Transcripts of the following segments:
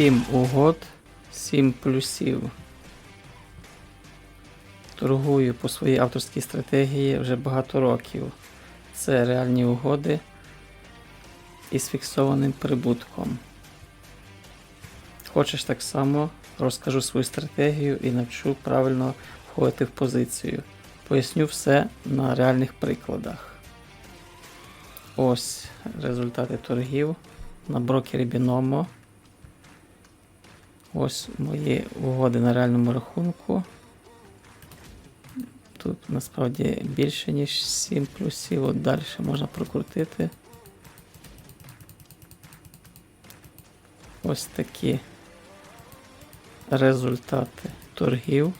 7 угод, 7 плюсів. Торгую по своїй авторській стратегії вже багато років. Це реальні угоди із фіксованим прибутком. Хочеш так само, розкажу свою стратегію і навчу правильно входити в позицію. Поясню все на реальних прикладах. Ось результати торгів на брокері Binomo. Ось мої угоди на реальному рахунку. Тут насправді більше, ніж 7 плюсів. От далі можна прокрутити. Ось такі результати торгів.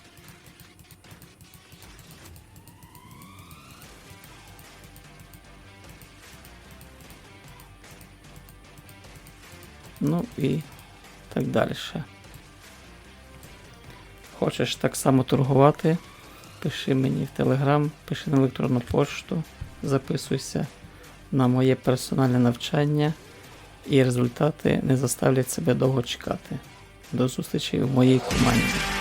Ну і так далі. Хочеш так само торгувати? Пиши мені в Телеграм, пиши на електронну пошту, записуйся на моє персональне навчання, і результати не заставлять себе довго чекати. До зустрічі в моїй команді.